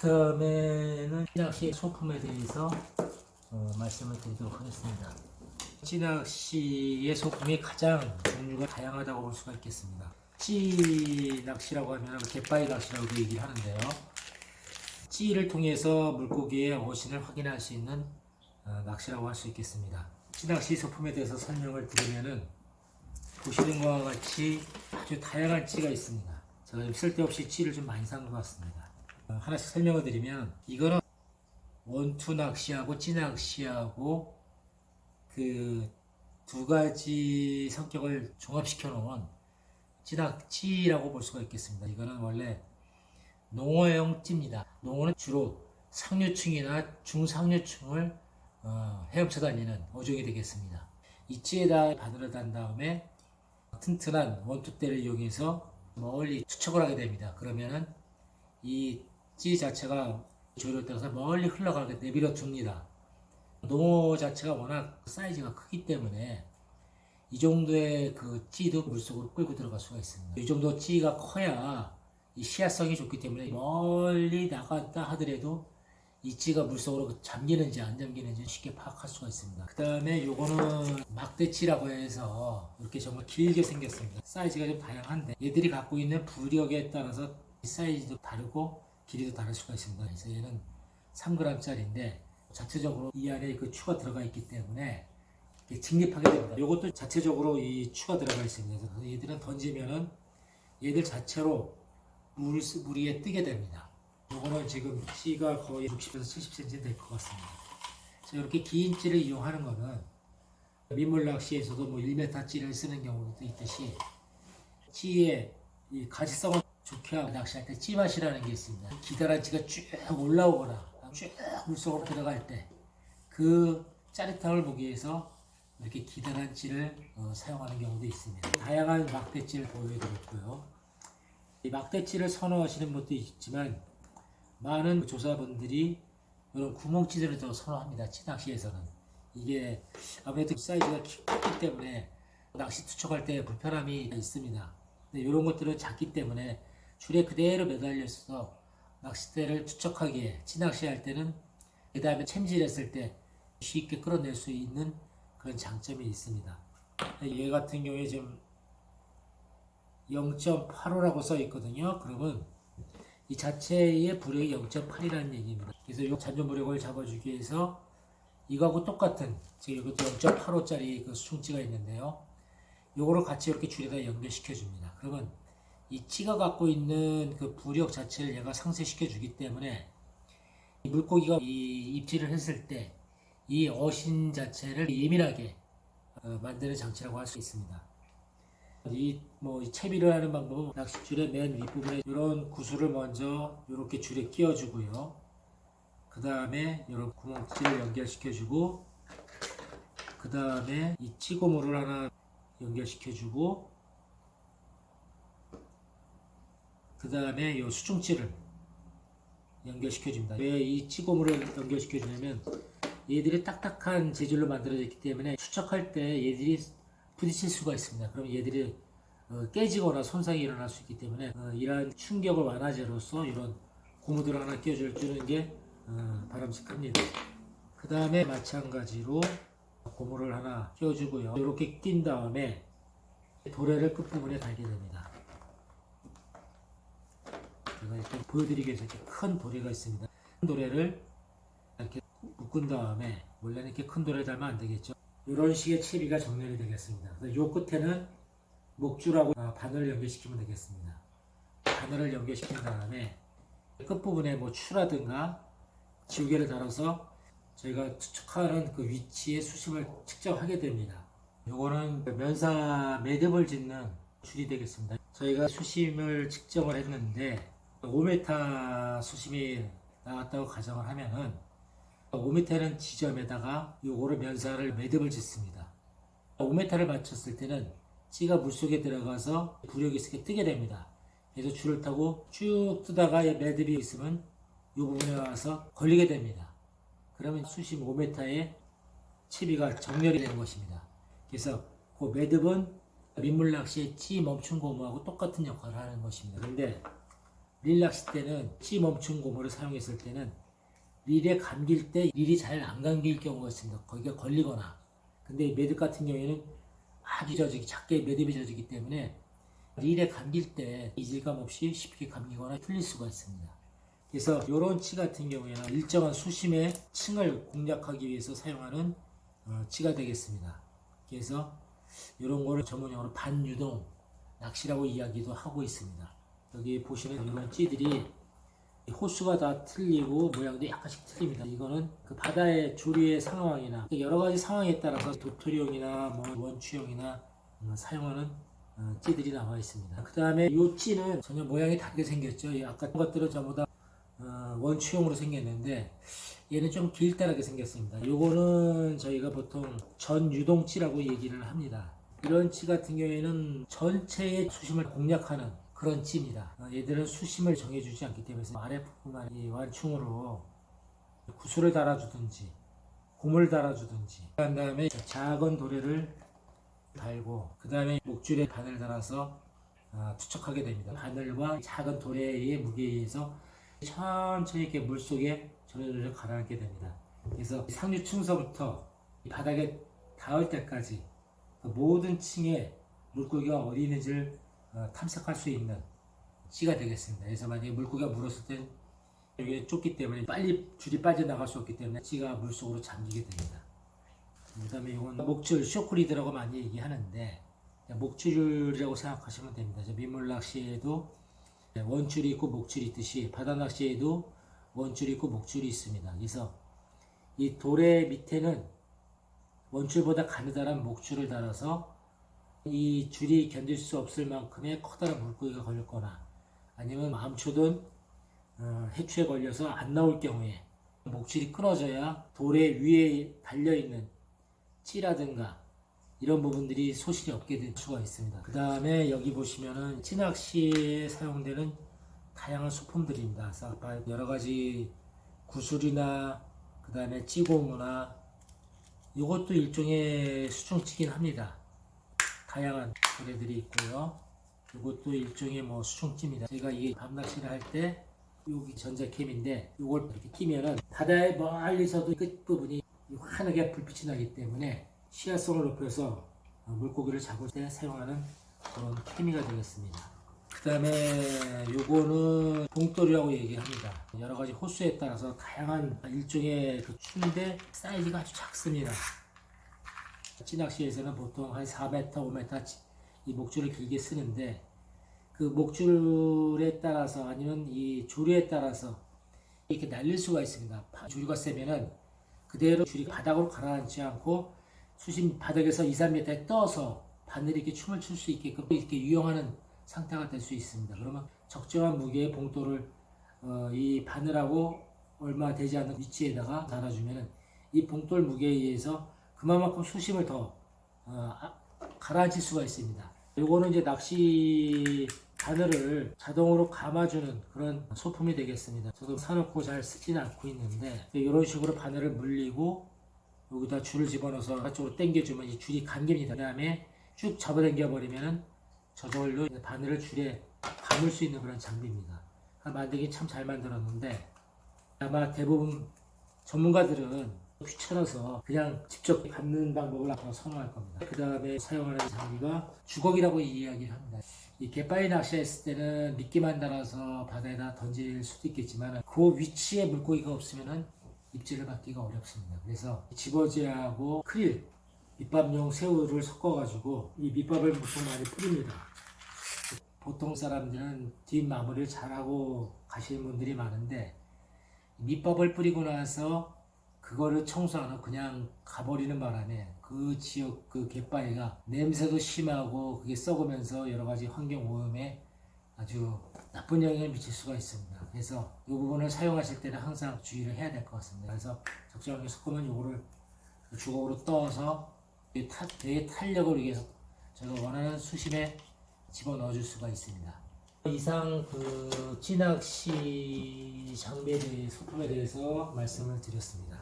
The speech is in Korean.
그 다음에는 찌낚시 소품에 대해서 어, 말씀을 드리도록 하겠습니다. 찌낚시의 소품이 가장 종류가 다양하다고 볼 수가 있겠습니다. 찌 낚시라고 하면 갯바위 낚시라고도 얘기를 하는데요. 찌를 통해서 물고기의 어신을 확인할 수 있는 어, 낚시라고 할 수 있겠습니다. 찌낚시 소품에 대해서 설명을 드리면은 보시는 것과 같이 아주 다양한 찌가 있습니다. 제가 좀 쓸데없이 찌를 좀 많이 산 것 같습니다. 어, 하나씩 설명을 드리면 이거는 원투 낚시하고 찌 낚시하고 그 두 가지 성격을 종합시켜 놓은 찌낚찌라고 볼 수가 있겠습니다. 이거는 원래 농어용 찌입니다. 농어는 주로 상류층이나 중상류층을 어, 헤엄쳐 다니는 어종이 되겠습니다. 이 찌에다 바늘을 단 다음에 튼튼한 원투대를 이용해서 멀리 투척을 하게 됩니다. 그러면은 이 찌 자체가 조류에 따라서 멀리 흘러가게 내버려 둡니다. 농어 자체가 워낙 사이즈가 크기 때문에 이 정도의 그 찌도 물속으로 끌고 들어갈 수가 있습니다. 이 정도 찌가 커야 이 시야성이 좋기 때문에 멀리 나갔다 하더라도 이 찌가 물속으로 잠기는지 안 잠기는지 쉽게 파악할 수가 있습니다. 그 다음에 요거는 막대찌라고 해서 이렇게 정말 길게 생겼습니다. 사이즈가 좀 다양한데 얘들이 갖고 있는 부력에 따라서 사이즈도 다르고 길이도 다를 수가 있습니다. 그래서 얘는 3g짜리인데 자체적으로 이 안에 그 추가 들어가 있기 때문에 직립하게 됩니다. 이것도 자체적으로 이 추가 들어가 있습니다. 그래서 얘들은 던지면은 얘들 자체로 물, 물 위에 뜨게 됩니다. 요거는 지금 C가 거의 60에서 70cm 될 것 같습니다. 그래서 이렇게 긴 찌를 이용하는 거는 민물 낚시에서도 뭐 1m 찌를 쓰는 경우도 있듯이 찌의 이 가시성을 좋게 하고 낚시할 때 찌맛이라는 게 있습니다. 기다란 찌가 쭉 올라오거나 쭉 물속으로 들어갈 때 그 짜릿함을 보기 위해서 이렇게 기다란 찌를 어, 사용하는 경우도 있습니다. 다양한 막대찌를 보여드렸고요. 이 막대찌를 선호하시는 분도 있지만 많은 조사분들이 이런 구멍찌들을 더 선호합니다. 찌낚시에서는 이게 아무래도 사이즈가 키- 크기 때문에 낚시 투척할 때 불편함이 있습니다. 근데 이런 것들은 작기 때문에 줄에 그대로 매달려 있어서 낚싯대를 투척하기에 찌낚시할 때는 그 다음에 챔질했을 때 쉽게 끌어낼 수 있는 그런 장점이 있습니다. 얘 같은 경우에 지금 0.85라고 써 있거든요. 그러면 이 자체의 부력이 0.8이라는 얘기입니다. 그래서 이 잔존 부력을 잡아주기 위해서 이거하고 똑같은 지금 이것도 0.85짜리 그 수중찌가 있는데요. 요거를 같이 이렇게 줄에다 연결시켜 줍니다. 그러면 이 찌가 갖고 있는 그 부력 자체를 얘가 상쇄시켜 주기 때문에 이 물고기가 이 입질을 했을 때 이 어신 자체를 예민하게 어, 만드는 장치라고 할 수 있습니다. 이뭐 채비를 하는 방법은 낚싯줄의 맨 윗부분에 이런 구슬을 먼저 이렇게 줄에 끼워주고요. 그 다음에 이런 구멍찌를 연결시켜주고 그 다음에 이 찌고물을 하나 연결시켜주고 그 다음에 이 수중찌를 연결시켜줍니다. 왜이 찌고물을 연결시켜주냐면 얘들이 딱딱한 재질로 만들어졌기 때문에 추척할 때 얘들이 부딪힐 수가 있습니다. 그럼 얘들이 어, 깨지거나 손상이 일어날 수 있기 때문에 어, 이러한 충격을 완화제로서 이런 고무들을 하나 끼워주는 게 어, 바람직합니다. 그 다음에 마찬가지로 고무를 하나 끼워주고요. 이렇게 낀 다음에 도래를 끝부분에 달게 됩니다. 제가 이렇게 보여드리기 위해서 이렇게 큰 도래가 있습니다. 큰 도래를 이렇게 묶은 다음에 원래는 이렇게 큰 도래 달면 안 되겠죠. 이런 식의 채비가 정렬이 되겠습니다. 그래서 요 끝에는 목줄하고 아, 바늘을 연결시키면 되겠습니다. 바늘을 연결시킨 다음에 끝부분에 뭐 추라든가 지우개를 달아서 저희가 추측하는 그 위치의 수심을 측정하게 됩니다. 요거는 그 면사 매듭을 짓는 줄이 되겠습니다. 저희가 수심을 측정을 했는데 5m 수심이 나왔다고 가정을 하면은 5m는 지점에다가 요거를 면사를 매듭을 짓습니다. 5m를 맞췄을 때는 찌가 물속에 들어가서 부력이 있게 뜨게 됩니다. 그래서 줄을 타고 쭉 뜨다가 매듭이 있으면 이 부분에 와서 걸리게 됩니다. 그러면 수심 5m의 채비가 정렬이 되는 것입니다. 그래서 그 매듭은 민물 낚시의 찌 멈춘 고무하고 똑같은 역할을 하는 것입니다. 그런데 릴 낚시 때는 찌 멈춘 고무를 사용했을 때는 릴에 감길 때 릴이 잘 안 감길 경우가 있습니다. 거기가 걸리거나. 근데 이 매듭 같은 경우에는 아주 젖기 작게 매듭이 젖기 때문에 릴에 감길 때 이질감 없이 쉽게 감기거나 풀릴 수가 있습니다. 그래서 이런 치 같은 경우에는 일정한 수심의 층을 공략하기 위해서 사용하는 어, 치가 되겠습니다. 그래서 이런 거를 전문용어로 반유동 낚시라고 이야기도 하고 있습니다. 여기 보시는 이런 찌들이 호수가 다 틀리고 모양도 약간씩 틀립니다. 이거는 그 바다의 조류의 상황이나 여러 가지 상황에 따라서 도토리용이나 뭐 원추용이나 음, 사용하는 어, 찌들이 나와 있습니다. 그 다음에 이 찌는 전혀 모양이 다르게 생겼죠. 이 아까 것들은 전부 다 어, 원추용으로 생겼는데 얘는 좀 길다랗게 생겼습니다. 요거는 저희가 보통 전유동치라고 얘기를 합니다. 이런 치 같은 경우에는 전체의 수심을 공략하는 그런 찌입니다. 어, 얘들은 수심을 정해주지 않기 때문에 아랫부분만 이 완충으로 구슬을 달아주든지 고무를 달아주든지 그 다음에 작은 도래를 달고 그 다음에 목줄에 바늘 달아서 아, 투척하게 됩니다. 바늘과 작은 도래의 무게에 의해서 천천히 이렇게 물속에 저절로 가라앉게 됩니다. 그래서 상류층서부터 이 바닥에 닿을 때까지 그 모든 층에 물고기가 어디 있는지를 어, 탐색할 수 있는 씨가 되겠습니다. 그래서 만약에 물고기가 물었을 땐 여기 좁기 때문에 빨리 줄이 빠져나갈 수 없기 때문에 씨가 물속으로 잠기게 됩니다. 그 다음에 이건 목줄, 쇼크리드라고 많이 얘기하는데 목줄이라고 생각하시면 됩니다. 저 민물 낚시에도 원줄이 있고 목줄이 있듯이 바다 낚시에도 원줄이 있고 목줄이 있습니다. 그래서 이 돌의 밑에는 원줄보다 가느다란 목줄을 달아서 이 줄이 견딜 수 없을 만큼의 커다란 물고기가 걸렸거나 아니면 암초든 어, 해추에 걸려서 안 나올 경우에 목줄이 끊어져야 돌의 위에 달려있는 찌라든가 이런 부분들이 소실이 없게 될 수가 있습니다. 그 다음에 여기 보시면은 찌낚시에 사용되는 다양한 소품들입니다. 여러 가지 구슬이나 그 다음에 찌고무나 이것도 일종의 수중찌긴 합니다. 다양한 고래들이 있고요. 이것도 일종의 뭐 수중찌입니다. 제가 이게 밤낚시를 할 때 여기 전자캠인데 이걸 이렇게 끼면은 바다에 멀리서도 끝 부분이 환하게 불빛이 나기 때문에 시야성을 높여서 어, 물고기를 잡을 때 사용하는 그런 케미가 되겠습니다. 그 다음에 요거는 봉돌이라고 얘기합니다. 여러 가지 호수에 따라서 다양한 일종의 그 추인데 사이즈가 아주 작습니다. 찌낚시에서는 보통 한 4m, 5m 이 목줄을 길게 쓰는데 그 목줄에 따라서 아니면 이 조류에 따라서 이렇게 날릴 수가 있습니다. 파- 조류가 세면은 그대로 줄이 바닥으로 가라앉지 않고 수심 바닥에서 2, 3m에 떠서 바늘이 이렇게 춤을 출 수 있게끔 이렇게 유용하는 상태가 될 수 있습니다. 그러면 적정한 무게의 봉돌을 어, 이 바늘하고 얼마 되지 않는 위치에다가 달아주면은 이 봉돌 무게에 의해서 그만큼 수심을 더 어, 아- 가라앉힐 수가 있습니다. 요거는 이제 낚시 바늘을 자동으로 감아주는 그런 소품이 되겠습니다. 저도 사놓고 잘 쓰지는 않고 있는데 이런 식으로 바늘을 물리고 여기다 줄을 집어넣어서 한쪽으로 당겨주면 이 줄이 감깁니다. 그 다음에 쭉 잡아당겨 버리면은 저절로 바늘을 줄에 감을 수 있는 그런 장비입니다. 아, 만들기 참 잘 만들었는데 아마 대부분 전문가들은 귀찮아서 그냥 직접 감는 방법을 아마 선호할 겁니다. 그 다음에 사용하는 장비가 주걱이라고 이야기를 합니다. 이 갯바위 낚시했을 때는 미끼만 달아서 바다에다 던질 수도 있겠지만 그 위치에 물고기가 없으면은 입질을 받기가 어렵습니다. 그래서 집어지하고 크릴, 밑밥용 새우를 섞어가지고 이 밑밥을 보통 많이 뿌립니다. 보통 사람들은 뒷 마무리를 잘하고 가시는 분들이 많은데 밑밥을 뿌리고 나서 그거를 청소 안 하고 그냥 가버리는 바람에 그 지역 그 갯바위가 냄새도 심하고 그게 썩으면서 여러 가지 환경 오염에 아주 나쁜 영향을 미칠 수가 있습니다. 그래서 이 부분을 사용하실 때는 항상 주의를 해야 될 것 같습니다. 그래서 적정하게 섞으면 요거를 주걱으로 떠서 대의 탄력을 위해서 제가 원하는 수심에 집어넣어 줄 수가 있습니다. 이상 그 찌낚시 장비에 대해 소품에 대해서 말씀을 드렸습니다.